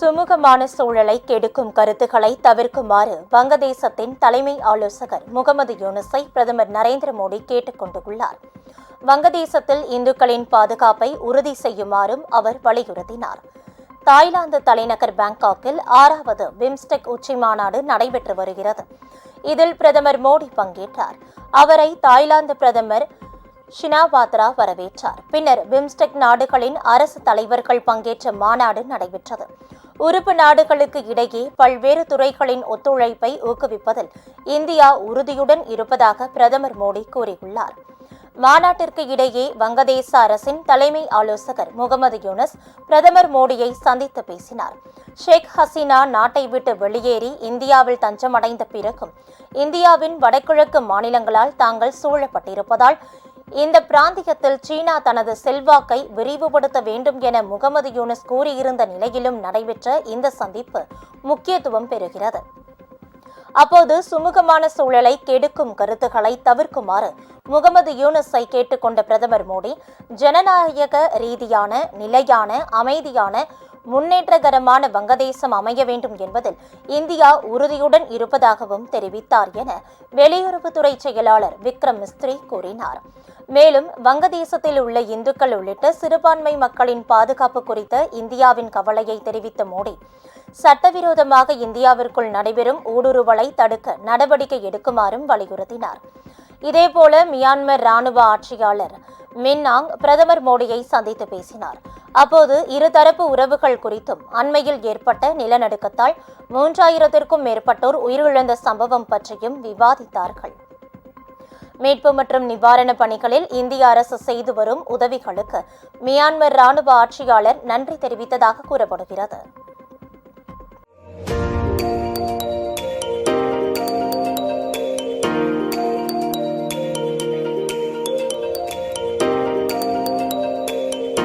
சுமூகமான சூழலை கெடுக்கும் கருத்துக்களை தவிர்க்குமாறு வங்கதேசத்தின் தலைமை ஆலோசகர் முகமது யூனுஸை பிரதமர் நரேந்திர மோடி கேட்டுக் கொண்டுள்ளார். வங்கதேசத்தில் இந்துக்களின் பாதுகாப்பை உறுதி செய்யுமாறும் அவர் வலியுறுத்தினார். தாய்லாந்து தலைநகர் பாங்காக்கில் ஆறாவது பிம்ஸ்டெக் உச்சி மாநாடு நடைபெற்று வருகிறது. இதில் பிரதமர் மோடி பங்கேற்றார். அவரை தாய்லாந்து பிரதமர் ஷினாபாத்ரா வரவேற்றார். பின்னர் பிம்ஸ்டெக் நாடுகளின் அரசு தலைவர்கள் பங்கேற்ற மாநாடு நடைபெற்றது. உறுப்பு நாடுகளுக்கு இடையே பல்வேறு துறைகளின் ஒத்துழைப்பை ஊக்குவிப்பதில் இந்தியா உறுதியுடன் இருப்பதாக பிரதமர் மோடி கூறியுள்ளார். மாநாட்டிற்கு இடையே வங்கதேச அரசின் தலைமை ஆலோசகர் முகமது யூனஸ் பிரதமர் மோடியை சந்தித்து பேசினார். ஷேக் ஹசீனா நாட்டை விட்டு வெளியேறி இந்தியாவில் தஞ்சமடைந்த பிறகும் இந்தியாவின் வடகிழக்கு மாநிலங்களால் தாங்கள் சூழப்பட்டிருப்பதால் இந்த பிராந்தியத்தில் சீனா தனது செல்வாக்கை விரிவுபடுத்த வேண்டும் என முகமது யூனஸ் கூறியிருந்த நிலையிலும் நடைபெற்ற இந்த சந்திப்பு முக்கியத்துவம் பெறுகிறது. அப்போது சுமூகமான சூழலை கெடுக்கும் கருத்துக்களை தவிர்க்குமாறு முகமது யூனஸை கேட்டுக்கொண்ட பிரதமர் மோடி ஜனநாயக ரீதியான நிலையான அமைதியான முன்னேற்றகரமான வங்கதேசம் அமைய வேண்டும் என்பதில் இந்தியா உறுதியுடன் இருப்பதாகவும் தெரிவித்தார் என வெளியுறவுத்துறை செயலாளர் விக்ரம் மிஸ்திரி கூறினார். மேலும் வங்கதேசத்தில் உள்ள இந்துக்கள் உள்ளிட்ட சிறுபான்மை மக்களின் பாதுகாப்பு குறித்த இந்தியாவின் கவலையை தெரிவித்த மோடி சட்டவிரோதமாக இந்தியாவிற்குள் நடைபெறும் ஊடுருவலை தடுக்க நடவடிக்கை எடுக்குமாறும் வலியுறுத்தினார். இதேபோல மியான்மர் ராணுவ ஆட்சியாளர் மின்னாங் பிரதமர் மோடியை சந்தித்து பேசினார். அப்போது இருதரப்பு உறவுகள் குறித்தும் அண்மையில் ஏற்பட்ட நிலநடுக்கத்தால் மூன்றாயிரத்திற்கும் மேற்பட்டோர் உயிரிழந்த சம்பவம் பற்றியும் விவாதித்தார்கள். மீட்பு மற்றும் நிவாரணப் பணிகளில் இந்திய அரசு செய்து வரும் உதவிகளுக்கு மியான்மர் ராணுவ ஆட்சியாளர் நன்றி தெரிவித்ததாக கூறப்படுகிறது.